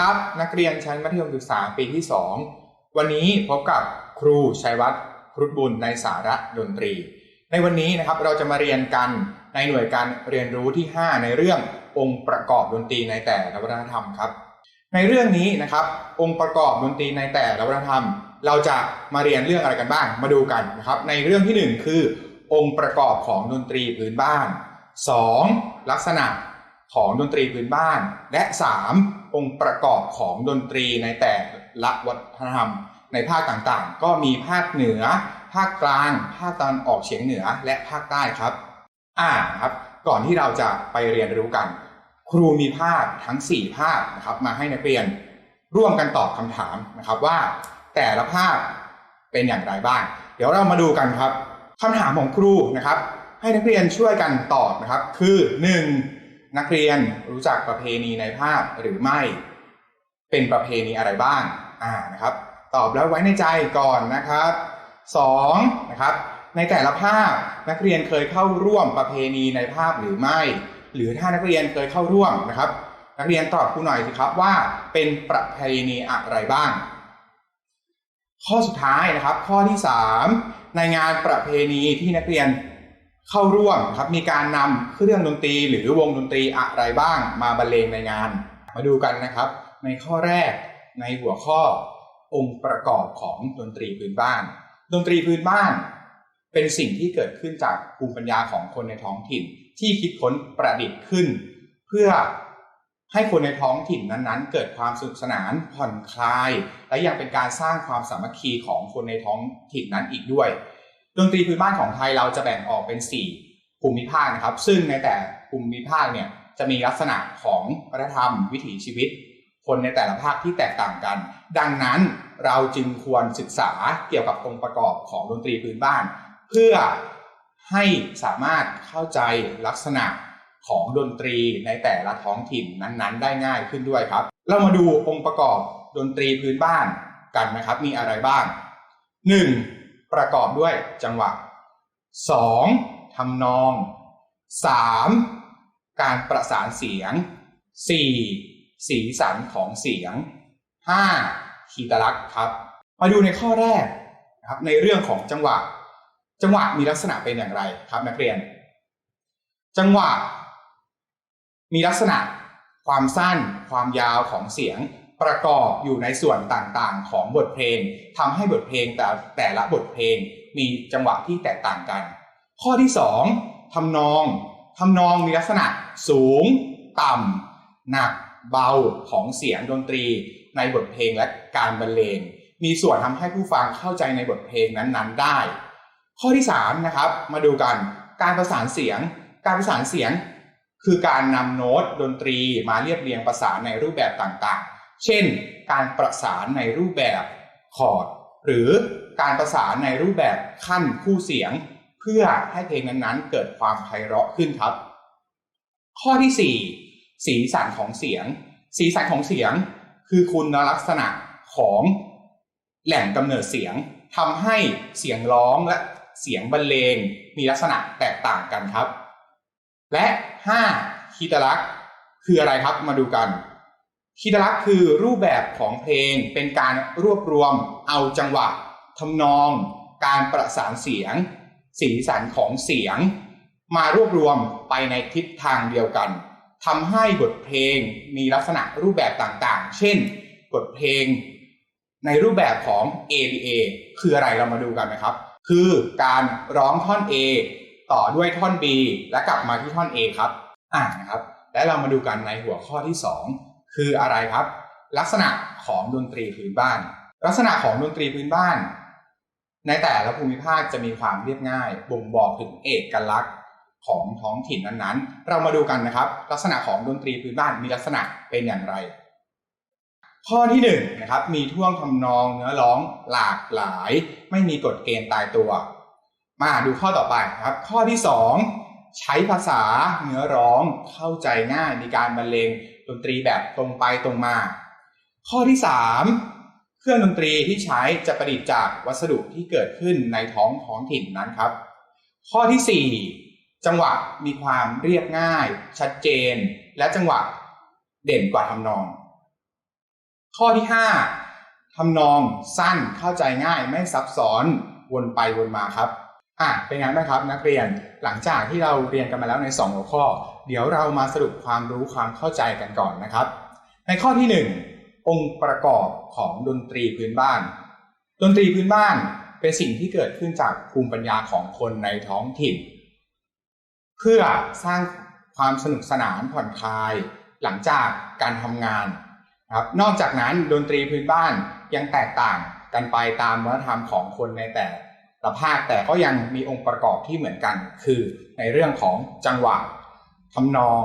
ครับ นักเรียนชั้นมัธยมศึกษาปีที่ 2 วันนี้พบกับครูชัยวัฒน์ครุฑบุญในสาระดนตรี ในวันนี้นะครับเราจะมาเรียนกันในหน่วยการเรียนรู้ที่ 5 ในเรื่ององค์ประกอบดนตรีในแต่ละวัฒนธรรมครับ ในเรื่องนี้นะครับ องค์ประกอบดนตรีในแต่ละวัฒนธรรม เราจะมาเรียนเรื่องอะไรกันบ้างมาดูกันนะครับ ในเรื่องที่หนึ่งคือ องค์ประกอบของดนตรีพื้นบ้าน 2. ลักษณะของดนตรีพื้นบ้าน และ 3. องค์ประกอบของดนตรีในแต่ละวัฒนธรรม ในภาคต่างๆ ก็มีภาคเหนือ ภาคกลาง ภาคตะวันออกเฉียงเหนือและภาคใต้ครับ อ่าครับ ก่อนที่เราจะไปเรียนรู้กัน ครูมีภาพทั้ง 4 ภาพนะครับ มาให้นักเรียนร่วมกันตอบคำถามนะครับว่าแต่ละภาพเป็นอย่างไรบ้าง เดี๋ยวเรามาดูกันครับคำถามของครูนะครับ ให้นักเรียนช่วยกันตอบนะครับ คือ 1. นักเรียนรู้จักประเพณีในภาพหรือไม่ เป็นประเพณีอะไรบ้างอ่านะครับ ตอบแล้วไว้ในใจก่อนนะครับ 2. นะครับ ในแต่ละภาพนักเรียนเคยเข้าร่วมประเพณีในภาพหรือไม่ หรือถ้านักเรียนเคยเข้าร่วมนะครับ นักเรียนตอบครูหน่อยสิครับว่าเป็นประเพณีอะไรบ้าง ข้อสุดท้ายนะครับ ข้อที่ 3 ในงานประเพณีที่นักเรียน เข้าร่วมครับมีการนำเครื่องดนตรีหรือวงดนตรีอะไรบ้างมาบรรเลงในงาน มาดูกันนะครับ ในข้อแรกในหัวข้อองค์ประกอบของดนตรีพื้นบ้าน ดนตรีพื้นบ้าน เป็นสิ่งที่เกิดขึ้นจากภูมิปัญญาของคนในท้องถิ่น ที่คิดค้นประดิษฐ์ขึ้น เพื่อให้คนในท้องถิ่นนั้นๆ เกิดความสนุกสนานผ่อนคลาย และยังเป็นการสร้างความสามัคคีของคนในท้องถิ่นนั้นอีกด้วย ดนตรีพื้นบ้านของไทยเราจะแบ่งออกเป็น 4 ภูมิภาคนะครับ ซึ่งในแต่ภูมิภาคเนี่ยจะมีลักษณะของวัฒนธรรมวิถีชีวิต คนในแต่ละภาคที่แตกต่างกัน ดังนั้นเราจึงควรศึกษาเกี่ยวกับองค์ประกอบของดนตรีพื้นบ้าน เพื่อให้สามารถเข้าใจลักษณะของดนตรีในแต่ละท้องถิ่นนั้นๆ ได้ง่ายขึ้นด้วยครับ เรามาดูองค์ประกอบดนตรีพื้นบ้านกันนะครับ มีอะไรบ้าง 1. ประกอบด้วยจังหวะ 2. ทำนอง 3. การประสานเสียง 4. สีสันของเสียง 5. ขีตลักษณ์ครับ มาดูในข้อแรกนะครับในเรื่องของจังหวะ จังหวะมีลักษณะเป็นอย่างไรครับนักเรียน จังหวะ มีลักษณะความสั้น ความยาวของเสียง ประกอบอยู่ในส่วนต่างๆ ของบทเพลงทำให้บทเพลงแต่แต่ละบทเพลงมีจังหวะที่แตกต่างกัน ข้อที่ 2ทำนองทำนองมีลักษณะสูง ต่ำหนัก เบาของเสียงดนตรี ในบทเพลงและการบรรเลง มีส่วนทำให้ผู้ฟังเข้าใจในบทเพลงนั้นๆได้ ข้อที่3นะครับมาดูกันการประสานเสียง การประสานเสียง คือการนำโน้ตดนตรีมาเรียบเรียงประสานในรูปแบบต่างๆ เช่น การประสานในรูปแบบคอร์ดหรือการประสานในรูปแบบขั้นคู่เสียง เพื่อให้เพลงนั้นๆ เกิดความไพเราะขึ้นครับ ข้อที่ 4 สีสันของเสียง สีสันของเสียงคือคุณลักษณะของแหล่งกำเนิดเสียงทำให้เสียงร้องและเสียงบรรเลงมีลักษณะแตกต่างกันครับ และ 5. คีตลักษณ์คืออะไรครับมาดูกัน คีตลักษณ์คือรูปแบบของเพลงเป็นการรวบรวมเอาจังหวะทำนอง การประสานเสียง สีสันของเสียง มารวบรวมไปในทิศทางเดียวกันทำให้บทเพลงมีลักษณะรูปแบบต่างๆ เช่น บทเพลง ในรูปแบบของ ABA คืออะไรเรามาดูกันนะครับ คือการร้องท่อน A ต่อด้วยท่อน B และกลับมาที่ท่อน A ครับ อ่านะครับ และเรามาดูกันในหัวข้อที่ 2 คืออะไรครับ ลักษณะของดนตรีพื้นบ้าน ลักษณะของดนตรีพื้นบ้าน ในแต่ละภูมิภาคจะมีความเรียบง่าย บ่งบอกถึงเอกลักษณ์ของท้องถิ่นนั้นๆ เรามาดูกันนะครับ ลักษณะของดนตรีพื้นบ้านมีลักษณะเป็นอย่างไร ข้อที่1นนะครับมีท่วงทำนองเนื้อร้องหลากหลาย ไม่มีกฎเกณฑ์ตายตัว มาดูข้อต่อไปครับ ข้อที่2 ใช้ภาษาเนื้อร้องเข้าใจง่ายมีการบรรเลงดนตรีแบบตรงไปตรงมา ข้อที่ 3 เครื่องดนตรีที่ใช้จะประดิษฐ์จากวัสดุที่เกิดขึ้นในท้องท้องถิ่นนั้นครับ ข้อที่ 4 จังหวะมีความเรียบง่าย ชัดเจน และจังหวะเด่นกว่าทำนอง ข้อที่ 5ทำนองสั้นเข้าใจง่ายไม่ซับซ้อนวนไปวนมาครับ อะเป็นไงบ้างครับนักเรียนหลังจากที่เราเรียนกันมาแล้วใน 2 หัวข้อ เดี๋ยวเรามาสรุปความรู้ความเข้าใจกันก่อนนะครับ ในข้อที่ 1 องค์ประกอบของดนตรีพื้นบ้าน ดนตรีพื้นบ้านเป็นสิ่งที่เกิดขึ้นจากภูมิปัญญาของคนในท้องถิ่น เพื่อสร้างความสนุกสนานผ่อนคลาย หลังจากการทำงานครับนอกจากนั้นดนตรีพื้นบ้านยังแตกต่างกันไปตามวัฒนธรรมของคนในแต่ ละภาคแต่ก็ยังมีองค์ประกอบที่เหมือนกัน คือในเรื่องของจังหวะทำนอง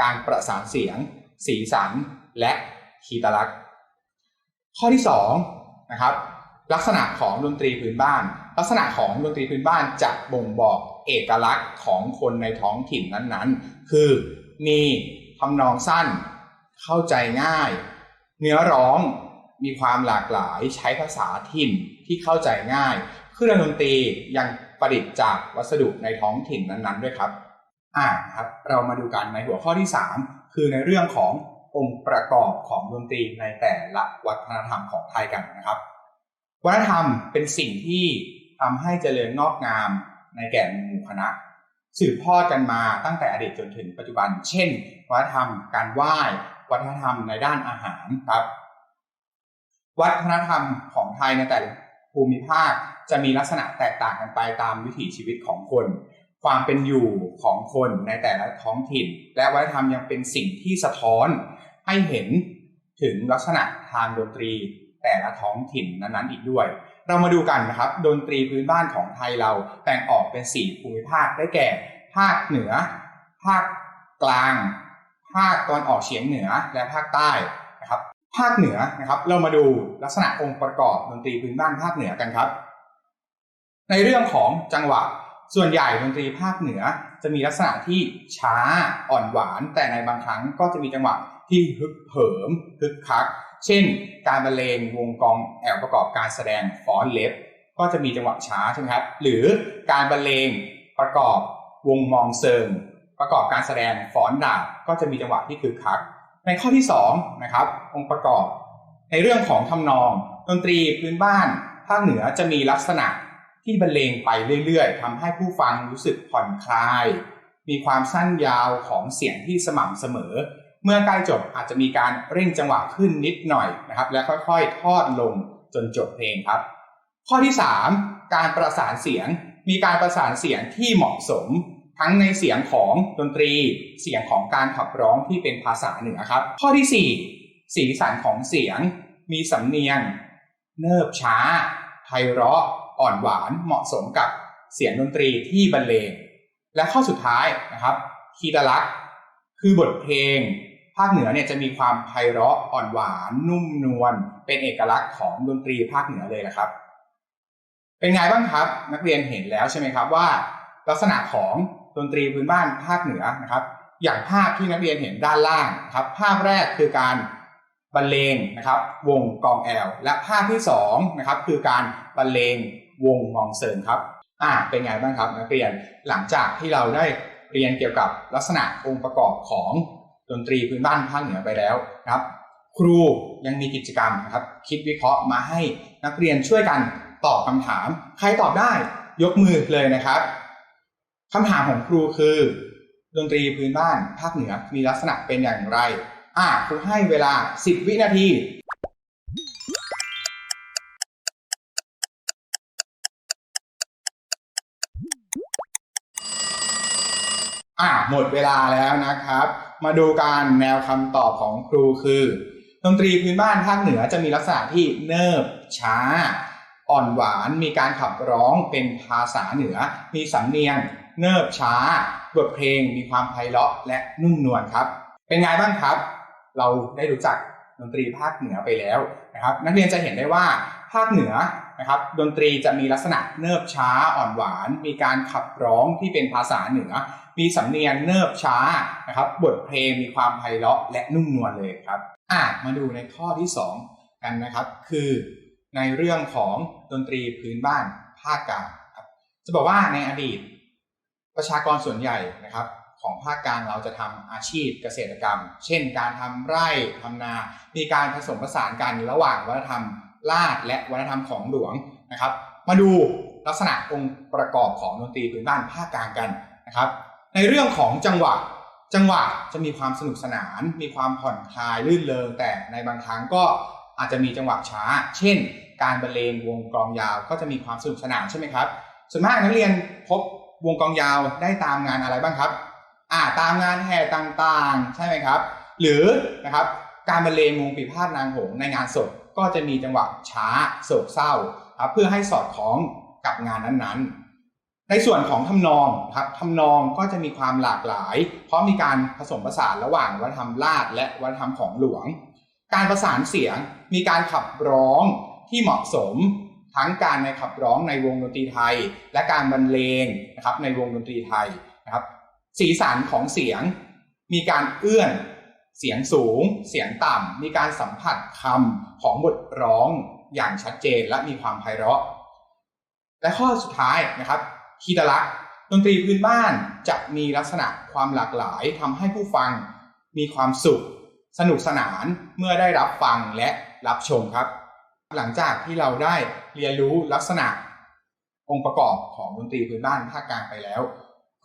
การประสานเสียง สีสัน และคีตลักษณ์ ข้อที่2นะครับลักษณะของดนตรีพื้นบ้าน ลักษณะของดนตรีพื้นบ้านจะบ่งบอกเอกลักษณ์ของคนในท้องถิ่นนั้นๆ คือมีทำนองสั้น เข้าใจง่าย เนื้อร้องมีความหลากหลายใช้ภาษาถิ่นที่เข้าใจง่าย เครื่องดนตรียังประดิษฐ์จากวัสดุในท้องถิ่นนั้นๆ ด้วยครับ อ่าครับ เรามาดูกันในหัวข้อที่ 3 คือในเรื่องขององค์ประกอบของดนตรีในแต่ละวัฒนธรรมของไทยกันนะครับ วัฒนธรรมเป็นสิ่งที่ทำให้เจริญงอกงามในแก่หมู่คณะ สืบทอดกันมาตั้งแต่อดีตจนถึงปัจจุบัน เช่น วัฒนธรรม การไหว้วัฒนธรรมในด้านอาหารครับ วัฒนธรรมของไทยในแต่ละภูมิภาค จะมีลักษณะแตกต่างกันไปตามวิถีชีวิตของคน ความเป็นอยู่ของคนในแต่ละท้องถิ่น และวัฒนธรรมยังเป็นสิ่งที่สะท้อนให้เห็นถึงลักษณะทางดนตรีแต่ละท้องถิ่นนั้นๆอีกด้วย เรามาดูกันนะครับ ดนตรีพื้นบ้านของไทยเราแบ่งออกเป็น 4 ภูมิภาคได้แก่ ภาคเหนือ ภาคกลาง ภาคตะวันออกเฉียงเหนือและภาคใต้นะครับ ภาคเหนือนะครับ เรามาดูลักษณะองค์ประกอบดนตรีพื้นบ้านภาคเหนือกันครับ ในเรื่องของจังหวะส่วนใหญ่ดนตรีภาคเหนือจะมีลักษณะที่ช้าอ่อนหวาน แต่ในบางครั้งก็จะมีจังหวะที่ฮึกเหิมฮึกคัก เช่น การบรรเลงวงกองแอลประกอบการแสดงฟ้อนเล็บ ก็จะมีจังหวะช้าใช่ไหมครับหรือการบรรเลงประกอบวงมองเซิงประกอบการแสดงฟ้อนดาบก็จะมีจังหวะที่คึกคัก ในข้อที่2นะครับองค์ประกอบ ในเรื่องของทำนอง ดนตรีพื้นบ้านภาคเหนือจะมีลักษณะ ที่บรรเลงไปเรื่อยๆทำให้ผู้ฟังรู้สึกผ่อนคลาย มีความสั้นยาวของเสียงที่สม่ำเสมอ เมื่อใกล้จบอาจจะมีการเร่งจังหวะขึ้นนิดหน่อยนะครับ และค่อยๆ ทอดลงจนจบเพลงครับ ข้อที่ 3 การประสานเสียง มีการประสานเสียงที่เหมาะสม ทั้งในเสียงของดนตรี เสียงของการขับร้องที่เป็นภาษาเหนือครับ ข้อที่ 4 สีสันของเสียง มีสำเนียง เนิบช้าไพเราะ อ่อนหวานเหมาะสมกับเสียงดนตรีที่บรรเลง และข้อสุดท้ายนะครับคีตลักษณ์คือบทเพลง ภาคเหนือเนี่ยจะมีความไพเราะอ่อนหวาน นุ่มนวลเป็นเอกลักษณ์ของดนตรีภาคเหนือเลยละครับ เป็นไงบ้างครับ นักเรียนเห็นแล้วใช่ไหมครับว่า ลักษณะของดนตรีพื้นบ้านภาคเหนือนะครับ อย่างภาพที่นักเรียนเห็นด้านล่างครับ ภาพแรกคือการบรรเลงนะครับ วงกองแอลและภาพที่สองนะครับคือการบรรเลง วงมองเซิงครับ อ่าเป็นไงบ้างครับนักเรียนหลังจากที่เราได้เรียนเกี่ยวกับลักษณะองค์ประกอบของดนตรีพื้นบ้านภาคเหนือไปแล้วนะครับ ครูยังมีกิจกรรมนะครับ คิดวิเคราะห์มาให้นักเรียนช่วยกันตอบคำถาม ใครตอบได้ยกมือเลยนะครับคำถามของครูคือ ดนตรีพื้นบ้านภาคเหนือมีลักษณะเป็นอย่างไร อ่าครูให้เวลา 10 วินาที อ่าหมดเวลาแล้วนะครับ มาดูการแนวคำตอบของครูคือดนตรีพื้นบ้านภาคเหนือจะมีลักษณะที่เนิบช้า อ่อนหวานมีการขับร้องเป็นภาษาเหนือ มีสำเนียง เนิบช้าบทเพลงมีความไพเราะและนุ่มนวลครับ เป็นไงบ้างครับ เราได้รู้จักดนตรีภาคเหนือไปแล้วนะครับ นักเรียนจะเห็นได้ว่าภาคเหนือ นะครับดนตรีจะมีลักษณะเนิบช้าอ่อนหวาน มีการขับร้องที่เป็นภาษาเหนือ มีสำเนียงเนิบช้านะครับบทเพลงมีความไพเราะและนุ่มนวลเลยครับอะมาดูในข้อที่ 2 กันนะครับคือในเรื่องของดนตรีพื้นบ้านภาคกลางครับจะบอกว่าในอดีต ประชากรส่วนใหญ่นะครับของภาคกลางเราจะทำอาชีพเกษตรกรรม เช่น การทำไร่ทำนา มีการผสมผสานกันระหว่างวัฒนธรรม ลาดและวัฒนธรรมของหลวงนะครับ มาดูลักษณะองค์ประกอบของดนตรีพื้นบ้านภาคกลางกันนะครับ ในเรื่องของจังหวะจังหวะจะมีความสนุกสนาน มีความผ่อนคลายลื่นเริงแต่ในบางครั้งก็อาจจะมีจังหวะช้า เช่น การบรรเลงวงกลองยาวก็จะมีความสนุกสนานใช่ไหมครับส่วนมากนักเรียนพบวงกลองยาวได้ตามงานอะไรบ้างครับอ่าตามงานแห่ต่างๆ ใช่ไหมครับ หรือนะครับการบรรเลงวงปีพาดนางหงในงานศพ ก็จะมีจังหวะช้าโศกเศร้าครับเพื่อให้สอดคล้องกับงานนั้นๆ ในส่วนของทำนองครับทำนองก็จะมีความหลากหลาย เพราะมีการผสมผสานระหว่างวัฒนธรรมลาดและวัฒนธรรมของหลวง การประสานเสียงมีการขับร้องที่เหมาะสมทั้งการในขับร้องในวงดนตรีไทย และการบรรเลงนะครับในวงดนตรีไทยนะครับสีสันของเสียงมีการเอื้อน เสียงสูง เสียงต่ำ มีการสัมผัสคำของบทร้องอย่างชัดเจนและมีความไพเราะ และข้อสุดท้ายนะครับคีตลักษณ์ดนตรีพื้นบ้านจะมีลักษณะความหลากหลายทำให้ผู้ฟังมีความสุข สนุกสนานเมื่อได้รับฟังและรับชมครับ หลังจากที่เราได้เรียนรู้ลักษณะองค์ประกอบของดนตรีพื้นบ้านภาคกลางไปแล้ว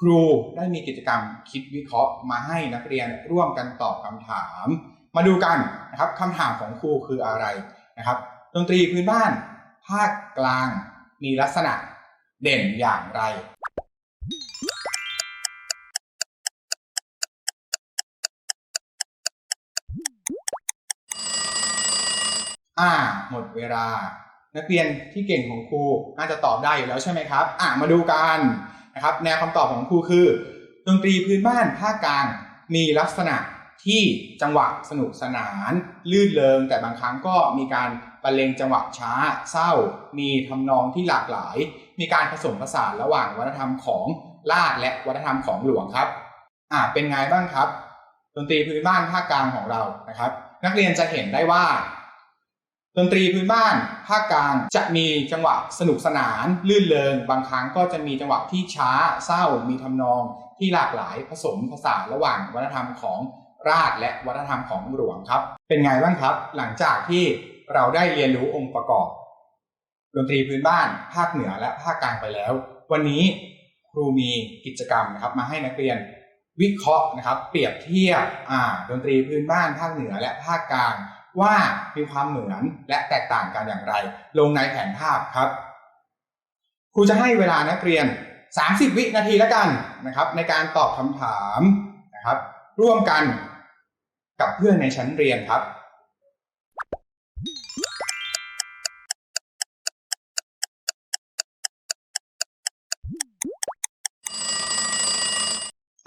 ครูได้มีกิจกรรมคิดวิเคราะห์มาให้นักเรียนร่วมกันตอบคำถาม มาดูกันนะครับคำถามของครูคืออะไรนะครับ ดนตรีพื้นบ้าน ภาคกลางมีลักษณะเด่นอย่างไร อ่า หมดเวลา นักเรียนที่เก่งของครูน่าจะตอบได้อยู่แล้วใช่ไหมครับ อ่ามาดูกัน นะครับ แนวคำตอบของครูคือ ดนตรีพื้นบ้านภาคกลางมีลักษณะที่จังหวะสนุกสนาน ลื่นเริง แต่บางครั้งก็มีการบรรเลงจังหวะช้า เศร้า มีทำนองที่หลากหลาย มีการผสมผสานระหว่างวัฒนธรรมของลาดและวัฒนธรรมของหลวงครับอ่าเป็นไงบ้างครับ ดนตรีพื้นบ้านภาคกลางของเรานะครับ นักเรียนจะเห็นได้ว่า ดนตรีพื้นบ้านภาคกลางจะมีจังหวะสนุกสนาน ลื่นเริงบางครั้งก็จะมีจังหวะที่ช้าเศร้ามีทำนองที่หลากหลายผสมผสานระหว่างวัฒนธรรมของราชและวัฒนธรรมของหลวงครับ เป็นไงบ้างครับ หลังจากที่เราได้เรียนรู้องค์ประกอบ ดนตรีพื้นบ้าน ภาคเหนือและภาคกลางไปแล้ว วันนี้ครูมีกิจกรรมนะครับ มาให้นักเรียนวิเคราะห์นะครับ เปรียบเทียบดนตรีพื้นบ้านภาคเหนือและภาคกลาง ว่ามีความเหมือนและแตกต่างกันอย่างไร ลงในแผนภาพครับครูจะให้เวลานักเรียน 30 วินาทีแล้วกันนะครับ ในการตอบคำถามนะครับ ร่วมกันกับเพื่อนในชั้นเรียนครับ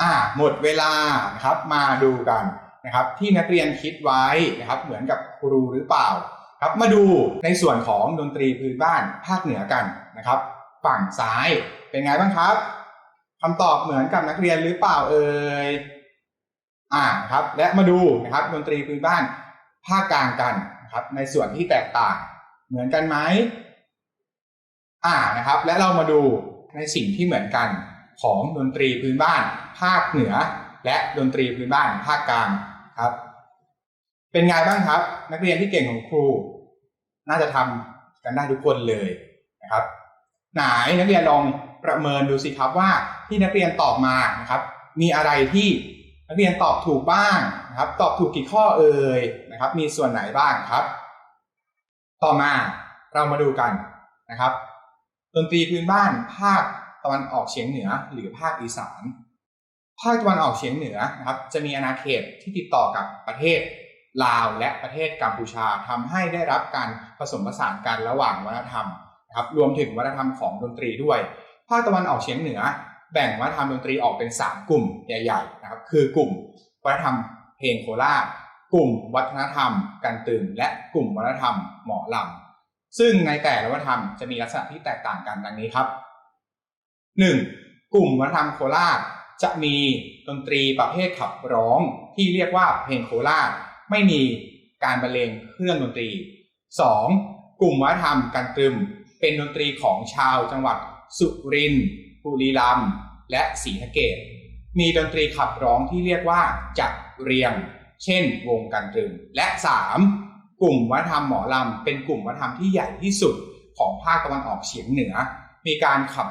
อ่าหมดเวลานะครับมาดูกัน นะครับที่นักเรียนคิดไว้นะครับเหมือนกับครูหรือเปล่าครับมาดูในส่วนของดนตรีพื้นบ้านภาคเหนือกันนะครับ ฝั่งซ้ายเป็นไงบ้างครับคำตอบเหมือนกับนักเรียนหรือเปล่าเอ่ยอ่าครับและมาดูนะครับดนตรีพื้นบ้านภาคกลางกันนะครับในส่วนที่แตกต่างเหมือนกันไหมอ่านะครับ และเรามาดูในสิ่งที่เหมือนกันของดนตรีพื้นบ้าน ภาคเหนือ และดนตรีพื้นบ้านภาคกลาง ครับ เป็นไงบ้างครับ นักเรียนที่เก่งของครู น่าจะทำกันได้ทุกคนเลยนะครับ ไหนนักเรียนลองประเมินดูสิครับว่าที่นักเรียนตอบมานะครับ มีอะไรที่นักเรียนตอบถูกบ้างนะครับ ตอบถูกกี่ข้อเอ่ยนะครับ มีส่วนไหนบ้างครับ ต่อมาเรามาดูกันนะครับดนตรีพื้นบ้านภาคตะวันออกเฉียงเหนือหรือภาคอีสาน ภาคตะวันออกเฉียงเหนือนะครับจะมีอาณาเขตที่ติดต่อกับประเทศลาวและประเทศกัมพูชาทำให้ได้รับการผสมผสานกันระหว่างวัฒนธรรมนะครับรวมถึงวัฒนธรรมของดนตรีด้วย ภาคตะวันออกเฉียงเหนือ แบ่งวัฒนธรรมดนตรีออกเป็น 3 กลุ่มใหญ่ๆนะครับคือกลุ่มวัฒนธรรมเพลงโคราชกลุ่มวัฒนธรรมกันตึงและกลุ่มวัฒนธรรมหมอลำซึ่งในแต่ละวัฒนธรรมจะมีลักษณะที่แตกต่างกันดังนี้ครับ 1. กลุ่มวัฒนธรรมโคราช จะมีดนตรีประเภทขับร้องที่เรียกว่าเพลงโคราชไม่มีการบรรเลงเครื่องดนตรี 2. กลุ่มวัฒนธรรมกันตรึม เป็นดนตรีของชาวจังหวัด สุรินทร์บุรีรัมย์และศรีสะเกษมีดนตรีขับร้องที่เรียกว่าจักเรียง เช่น วงกันตรึม และ 3. กลุ่มวัฒนธรรมหมอลำเป็นกลุ่มวัฒนธรรมที่ใหญ่ที่สุดของภาคตะวันออกเฉียงเหนือ มีการขับ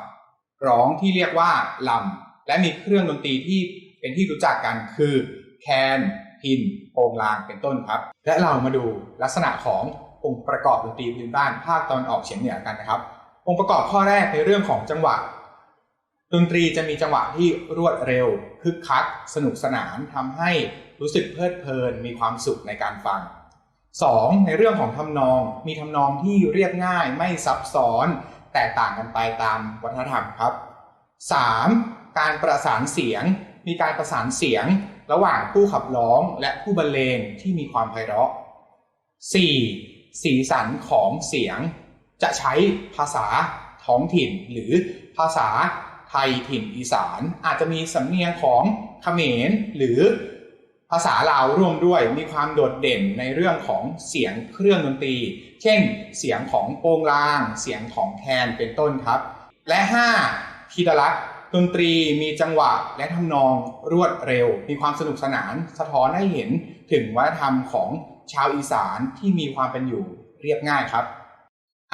ร้องที่เรียกว่าลำ และมีเครื่องดนตรีที่เป็นที่รู้จักกันคือแคนพินโปงลางเป็นต้นครับ และเรามาดูลักษณะขององค์ประกอบดนตรีพื้นบ้านภาคตะวันออกเฉียงเหนือกันนะครับ องค์ประกอบข้อแรกในเรื่องของจังหวะ ดนตรีจะมีจังหวะที่รวดเร็ว คึกคัก สนุกสนานทำให้รู้สึกเพลิดเพลินมีความสุขในการฟัง 2. ในเรื่องของทำนองมีทำนองที่เรียบง่ายไม่ซับซ้อน แตกต่างกันไปตามวัฒนธรรมครับ 3. การประสานเสียง มีการประสานเสียงระหว่างผู้ขับร้องและผู้บรรเลงที่มีความไพเราะ 4. สีสันของเสียง จะใช้ภาษาท้องถิ่นหรือภาษาไทยถิ่นอีสาน อาจจะมีสำเนียงของเขมรหรือภาษาลาวร่วมด้วยมีความโดดเด่นในเรื่องของเสียงเครื่องดนตรี เช่น เสียงของโปงลาง เสียงของแคนเป็นต้นครับ และ 5. คีตลักษณ์ ดนตรีมีจังหวะและทำนองรวดเร็ว มีความสนุกสนาน สะท้อนให้เห็นถึงวัฒนธรรมของชาวอีสานที่มีความเป็นอยู่เรียบง่ายครับ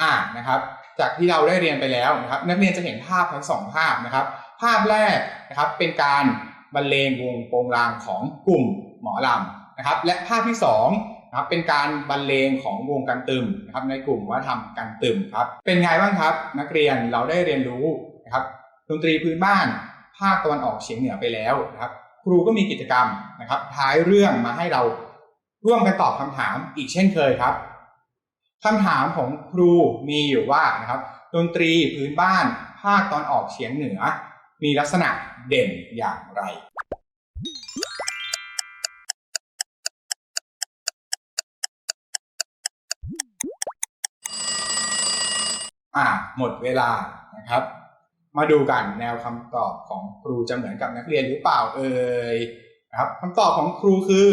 อ่านะครับ จากที่เราได้เรียนไปแล้วนะครับ นักเรียนจะเห็นภาพทั้งสองภาพนะครับ ภาพแรกนะครับเป็นการบรรเลงวงโปงลางของกลุ่มหมอลำนะครับ และภาพที่สองนะครับเป็นการบรรเลงของวงกันตึมนะครับ ในกลุ่มวัฒนธรรมกันตึมครับ เป็นไงบ้างครับ นักเรียนเราได้เรียนรู้นะครับ ดนตรีพื้นบ้าน ภาคตะวันออกเฉียงเหนือไปแล้วนะครับ ครูก็มีกิจกรรมนะครับ ท้ายเรื่องมาให้เราร่วมกันตอบคำถามอีกเช่นเคยครับคำถามของครูมีอยู่ว่านะครับ ดนตรีพื้นบ้าน ภาคตอนออกเฉียงเหนือ มีลักษณะเด่นอย่างไร อ่าหมดเวลานะครับ มาดูกันแนวคำตอบของครูจะเหมือนกับนักเรียนหรือเปล่าเอ่ยนะครับคำตอบของครูคือ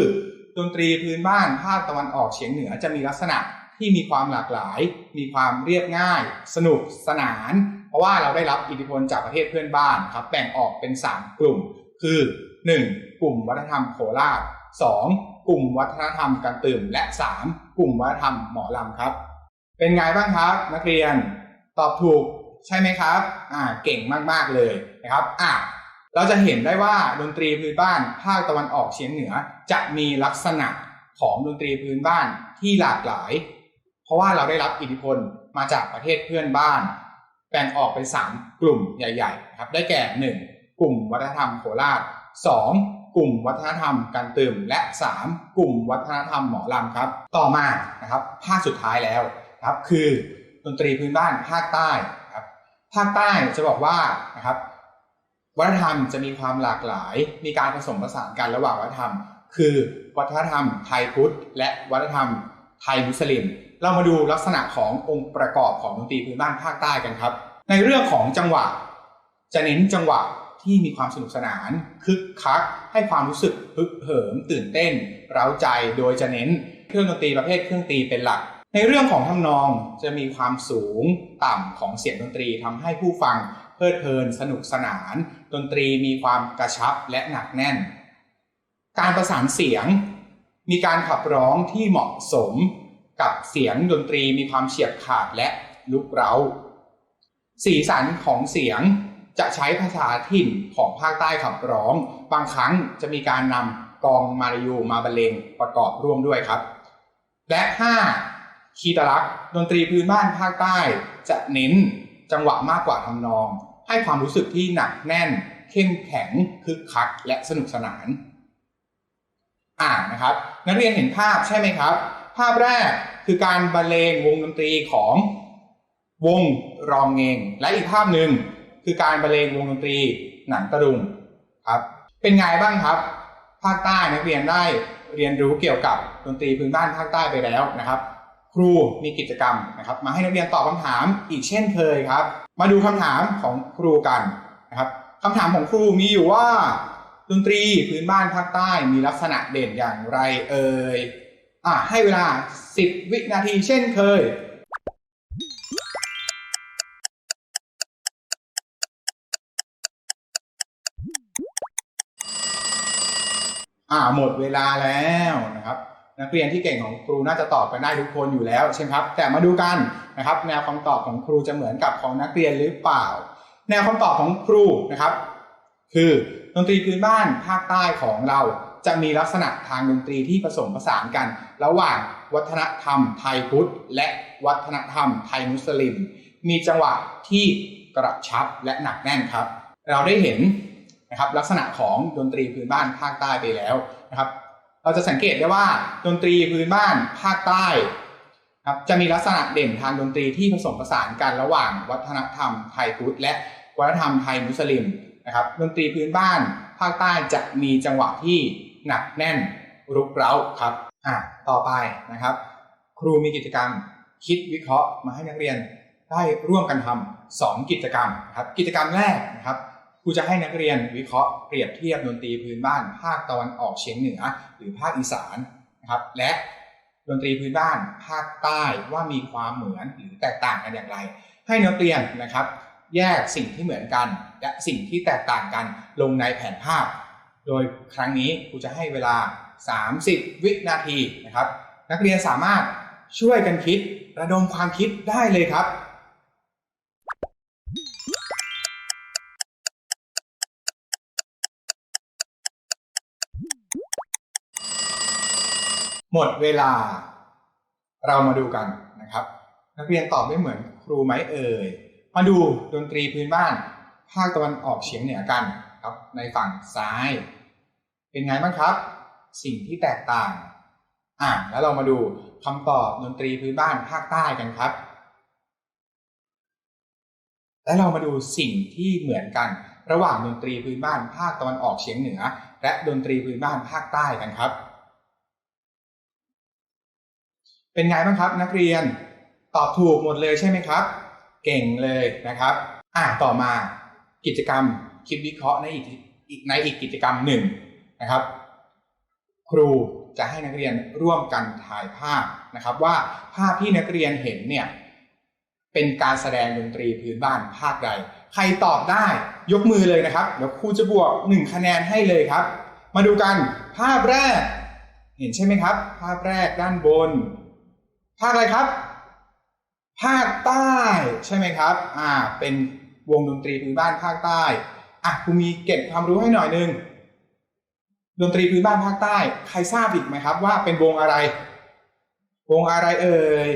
ดนตรีพื้นบ้านภาคตะวันออกเฉียงเหนือจะมีลักษณะที่มีความหลากหลาย มีความเรียบง่าย สนุกสนาน เพราะว่าเราได้รับอิทธิพลจากประเทศเพื่อนบ้านครับแบ่งออกเป็น 3 กลุ่ม คือ 1. กลุ่มวัฒนธรรมโคราช 2. กลุ่มวัฒนธรรมกันตื่มและ 3. กลุ่มวัฒนธรรมหมอลำครับ เป็นไงบ้างครับ นักเรียนตอบถูก ใช่ไหมครับอ่าเก่งมากๆเลยนะครับอะเราจะเห็นได้ว่าดนตรีพื้นบ้านภาคตะวันออกเฉียงเหนือ จะมีลักษณะของดนตรีพื้นบ้านที่หลากหลาย เพราะว่าเราได้รับอิทธิพลมาจากประเทศเพื่อนบ้าน แบ่งออกเป็น 3 กลุ่มใหญ่ๆครับได้แก่ 1. กลุ่มวัฒนธรรมโคราช 2. กลุ่มวัฒนธรรมกันตึมและ 3. กลุ่มวัฒนธรรมหมอลำครับ ต่อมานะครับภาคสุดท้ายแล้วครับคือดนตรีพื้นบ้านภาคใต้ ภาคใต้จะบอกว่านะครับวัฒนธรรมจะมีความหลากหลาย มีการผสมผสานกันระหว่างวัฒนธรรม คือวัฒนธรรมไทยพุทธ และวัฒนธรรมไทยมุสลิม เรามาดูลักษณะขององค์ประกอบของดนตรีพื้นบ้านภาคใต้กันครับ ในเรื่องของจังหวะ จะเน้นจังหวะที่มีความสนุกสนาน คึกคัก ให้ความรู้สึกฮึกเหิมตื่นเต้น เร้าใจ โดยจะเน้นเครื่องดนตรีประเภทเครื่องตีเป็นหลัก ในเรื่องของทำนองจะมีความสูงต่ำของเสียงดนตรีทำให้ผู้ฟังเพลิดเพลินสนุกสนาน ดนตรีมีความกระชับและหนักแน่น การประสานเสียง มีการขับร้องที่เหมาะสมกับเสียงดนตรีมีความเฉียบขาดและลุกเร้า สีสันของเสียงจะใช้ภาษาถิ่นของภาคใต้ขับร้อง บางครั้งจะมีการนำกองมาลายูมาบรรเลงประกอบร่วมด้วยครับ และ 5. คีตลักษณ์ดนตรีพื้นบ้านภาคใต้ จะเน้นจังหวะมากกว่าทำนอง ให้ความรู้สึกที่หนักแน่น เข้มแข็งคึกคัก และสนุกสนาน อ่านะครับ นักเรียนเห็นภาพใช่ไหมครับ ภาพแรกคือการบรรเลงวงดนตรีของวงรองเงงและอีกภาพหนึ่งคือการบรรเลงวงดนตรีหนังตะลุงครับ เป็นไงบ้างครับ ภาคใต้นักเรียนได้เรียนรู้เกี่ยวกับดนตรีพื้นบ้านภาคใต้ไปแล้วนะครับ ครูมีกิจกรรมนะครับมาให้นักเรียนตอบคำถามอีกเช่นเคยครับ มาดูคำถามของครูกันนะครับคำถามของครูมีอยู่ว่า ดนตรีพื้นบ้านภาคใต้มีลักษณะเด่นอย่างไรเอ่ยอะให้เวลา 10 วินาทีเช่นเคยอ่าหมดเวลาแล้วนะครับ นักเรียนที่เก่งของครูน่าจะตอบกันได้ทุกคนอยู่แล้วใช่ไหมครับ แต่มาดูกันนะครับแนวคำตอบของครูจะเหมือนกับของนักเรียนหรือเปล่า แนวคำตอบของครูนะครับ คือดนตรีพื้นบ้านภาคใต้ของเราจะมีลักษณะทางดนตรีที่ผสมผสานกัน ระหว่างวัฒนธรรมไทยพุทธ และวัฒนธรรมไทยมุสลิม มีจังหวะที่กระชับและหนักแน่นครับ เราได้เห็นนะครับลักษณะของดนตรีพื้นบ้านภาคใต้ไปแล้วนะครับ เราจะสังเกตได้ว่าดนตรีพื้นบ้านภาคใต้ครับจะมีลักษณะเด่นทางดนตรีที่ผสมผสานกันระหว่างวัฒนธรรมไทยพุทธและวัฒนธรรมไทยมุสลิมนะครับดนตรีพื้นบ้านภาคใต้จะมีจังหวะที่หนักแน่นรุกเร้าครับอะต่อไปนะครับ ครูมีกิจกรรมคิดวิเคราะห์มาให้นักเรียนได้ร่วมกันทำสองกิจกรรมครับกิจกรรมแรกนะครับ ครูจะให้นักเรียนวิเคราะห์เปรียบเทียบดนตรีพื้นบ้าน ภาคตะวันออกเฉียงเหนือ หรือภาคอีสานนะครับ และดนตรีพื้นบ้านภาคใต้ว่ามีความเหมือนหรือแตกต่างกันอย่างไร ให้นักเรียนนะครับ แยกสิ่งที่เหมือนกัน และสิ่งที่แตกต่างกันลงในแผนภาพ โดยครั้งนี้ครูจะให้เวลา 30 วินาทีนะครับ นักเรียนสามารถช่วยกันคิดระดมความคิดได้เลยครับ หมดเวลา เรามาดูกันนะครับ นักเรียนตอบไม่เหมือนครูไหมเอ่ย มาดูดนตรีพื้นบ้าน ภาคตะวันออกเฉียงเหนือกันครับ ในฝั่งซ้าย เป็นไงบ้างครับ สิ่งที่แตกต่าง อะแล้วเรามาดูคำตอบดนตรีพื้นบ้านภาคใต้กันครับ และเรามาดูสิ่งที่เหมือนกัน ระหว่างดนตรีพื้นบ้านภาคตะวันออกเฉียงเหนือ และดนตรีพื้นบ้านภาคใต้กันครับ เป็นไงบ้างครับ นักเรียนตอบถูกหมดเลยใช่ไหมครับ เก่งเลยนะครับ อะต่อมากิจกรรมคิดวิเคราะห์ในอีกอีกในอีกกิจกรรมหนึ่งนะครับ ครูจะให้นักเรียนร่วมกันถ่ายภาพนะครับ ว่าภาพที่นักเรียนเห็นเนี่ยเป็นการแสดงดนตรีพื้นบ้านภาคใด ใครตอบได้ยกมือเลยนะครับเดี๋ยวครูจะบวกหนึ่งคะแนนให้เลยครับ มาดูกันภาพแรก เห็นใช่ไหมครับ ภาพแรกด้านบน ภาคอะไรครับ ภาคใต้ใช่ไหมครับ อ่า เป็นวงดนตรีพื้นบ้านภาคใต้ อะครูมีเก็บความรู้ให้หน่อยนึง ดนตรีพื้นบ้านภาคใต้ ใครทราบอีกไหมครับว่าเป็นวงอะไร วงอะไรเอ่ย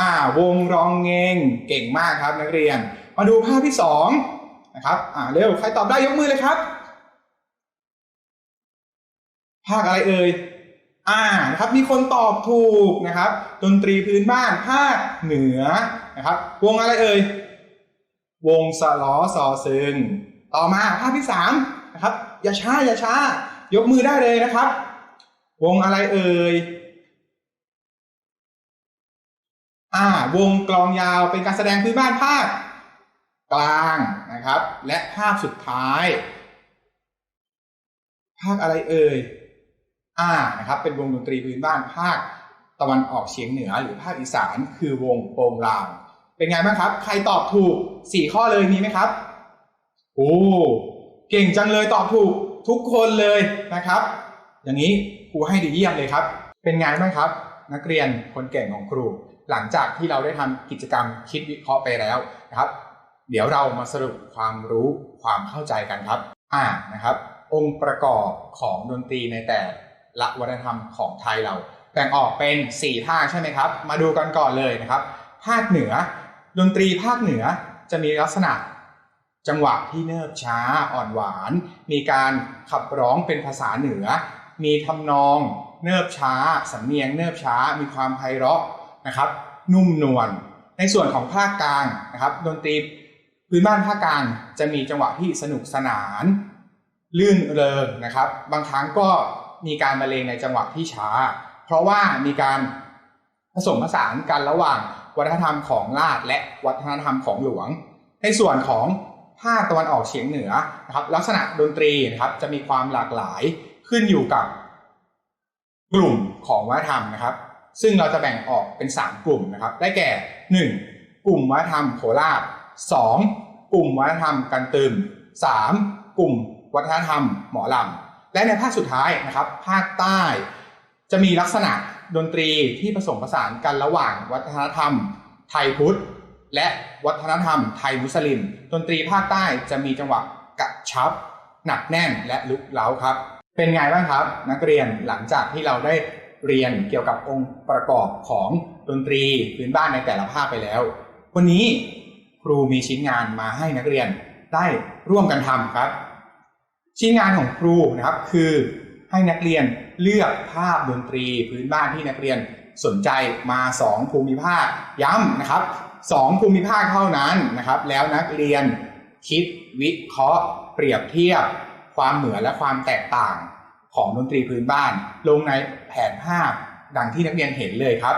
อ่า วงร้องเงงเก่งมากครับนักเรียน มาดูภาพที่สองนะครับ อ่า เร็ว ใครตอบได้ยกมือเลยครับ ภาคอะไรเอ่ย อ่านะครับมีคนตอบถูกนะครับ ดนตรีพื้นบ้านภาคเหนือนะครับ วงอะไรเอ่ย วงสลอซอซึง ต่อมาภาพที่สามนะครับ อย่าช้าอย่าช้า ยกมือได้เลยนะครับ วงอะไรเอ่ยอ่าวงกลองยาวเป็นการแสดงพื้นบ้านภาคกลางนะครับ และภาพสุดท้าย ภาคอะไรเอ่ย อ่านะครับเป็นวงดนตรีพื้นบ้านภาคตะวันออกเฉียงเหนือหรือภาคอีสานคือวงโปงลาง เป็นไงบ้างครับ ใครตอบถูกสี่ข้อเลยมีไหมครับ โอ้เก่งจังเลยตอบถูกทุกคนเลยนะครับ อย่างนี้ครูให้ดีเยี่ยมเลยครับ เป็นไงบ้างครับ นักเรียนคนเก่งของครู หลังจากที่เราได้ทำกิจกรรมคิดวิเคราะห์ไปแล้วนะครับ เดี๋ยวเรามาสรุปความรู้ความเข้าใจกันครับ อ่านะครับ องค์ประกอบของดนตรีในแต่ ละวัฒนธรรมของไทยเราแบ่งออกเป็น 4 ภาคใช่ไหมครับ มาดูกันก่อนเลยนะครับ ภาคเหนือ ดนตรีภาคเหนือจะมีลักษณะจังหวะที่เนิบช้าอ่อนหวาน มีการขับร้องเป็นภาษาเหนือ มีทำนองเนิบช้าสำเนียงเนิบช้า มีความไพเราะนะครับ นุ่มนวลในส่วนของภาคกลางนะครับ ดนตรีพื้นบ้านภาคกลางจะมีจังหวะที่สนุกสนาน ลื่นเริงนะครับ บางครั้งก็ มีการบรรเลงในจังหวะที่ช้า เพราะว่ามีการผสมผสานกันระหว่างวัฒนธรรมของราชและวัฒนธรรมของหลวง ในส่วนของภาคตะวันออกเฉียงเหนือนะครับลักษณะดนตรีนะครับจะมีความหลากหลายขึ้นอยู่กับกลุ่มของวัฒนธรรมนะครับ ซึ่งเราจะแบ่งออกเป็น 3 กลุ่มนะครับ ได้แก่ 1. กลุ่มวัฒนธรรมโคราช 2. กลุ่มวัฒนธรรมกันตึม 3. กลุ่มวัฒนธรรมหมอลำ และในภาคสุดท้ายนะครับ ภาคใต้จะมีลักษณะดนตรีที่ผสมผสานกันระหว่างวัฒนธรรม ไทยพุทธ และวัฒนธรรมไทยมุสลิม ดนตรีภาคใต้จะมีจังหวะกระชับ หนักแน่นและลุกเล้าครับ เป็นไงบ้างครับ นักเรียนหลังจากที่เราได้เรียนเกี่ยวกับองค์ประกอบของดนตรีพื้นบ้านในแต่ละภาคไปแล้ว วันนี้ครูมีชิ้นงานมาให้นักเรียนได้ร่วมกันทำครับ ชิ้นงานของครูนะครับคือให้นักเรียนเลือกภาพดนตรีพื้นบ้านที่นักเรียนสนใจมา 2 ภูมิภาคย้ำนะครับ 2 ภูมิภาคเท่านั้นนะครับ แล้วนักเรียนคิดวิเคราะห์ เปรียบเทียบ ความเหมือนและความแตกต่างของดนตรีพื้นบ้าน ลงในแผนภาพดังที่นักเรียนเห็นเลยครับ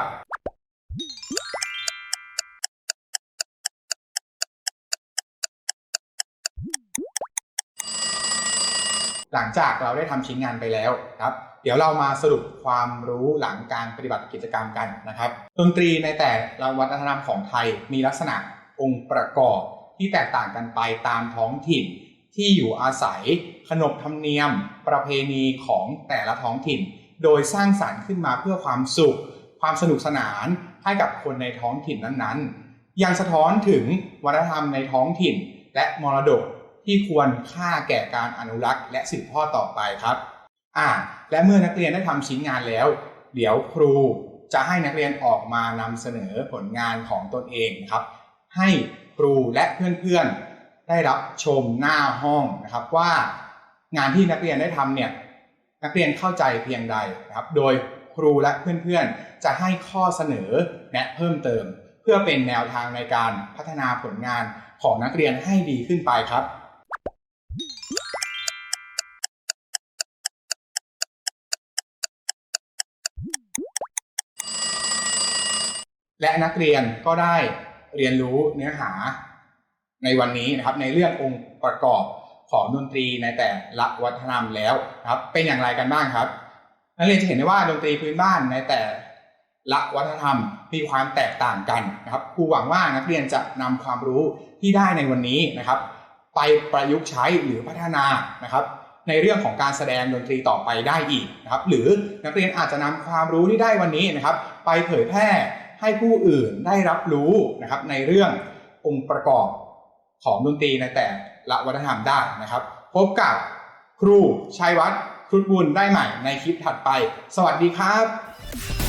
หลังจากเราได้ทำชิ้นงานไปแล้วครับ เดี๋ยวเรามาสรุปความรู้หลังการปฏิบัติกิจกรรมกันนะครับ ดนตรีในแต่ละวัฒนธรรมของไทยมีลักษณะองค์ประกอบที่แตกต่างกันไปตามท้องถิ่นที่อยู่อาศัยขนบธรรมเนียม ประเพณีของแต่ละท้องถิ่น โดยสร้างสรรค์ขึ้นมาเพื่อความสุข ความสนุกสนานให้กับคนในท้องถิ่นนั้นๆ ยังสะท้อนถึงวัฒนธรรมในท้องถิ่น และมรดก ที่ควรค่าแก่การอนุรักษ์ และสืบทอดต่อไปครับอ่าและเมื่อนักเรียนได้ทำชิ้นงานแล้ว เดี๋ยวครูจะให้นักเรียนออกมานำเสนอผลงานของตนเองครับ ให้ครูและเพื่อนๆได้รับชมหน้าห้องนะครับว่างานที่นักเรียนได้ทำเนี่ยนักเรียนเข้าใจเพียงใดนะครับ โดยครูและเพื่อนๆ จะให้ข้อเสนอแนะเพิ่มเติม เพื่อเป็นแนวทางในการพัฒนาผลงานของนักเรียนให้ดีขึ้นไปครับ และนักเรียนก็ได้เรียนรู้เนื้อหาในวันนี้นะครับในเรื่ององค์ประกอบของดนตรีในแต่ละวัฒนธรรมแล้วนะครับเป็นอย่างไรกันบ้างครับนักเรียนจะเห็นได้ว่าดนตรีพื้นบ้านในแต่ละวัฒนธรรมมีความแตกต่างกันนะครับครูหวังว่านักเรียนจะนำความรู้ที่ได้ในวันนี้นะครับ ไปประยุกต์ใช้หรือพัฒนานะครับ ในเรื่องของการแสดงดนตรีต่อไปได้อีกนะครับ หรือนักเรียนอาจจะนำความรู้ที่ได้วันนี้นะครับ ไปเผยแพร่ ให้ผู้อื่นได้รับรู้นะครับในเรื่ององค์ประกอบของดนตรีในแต่ละวัฒนธรรมได้นะครับ พบกับครูชัยวัฒน์ครุฑบุญได้ใหม่ในคลิปถัดไป สวัสดีครับ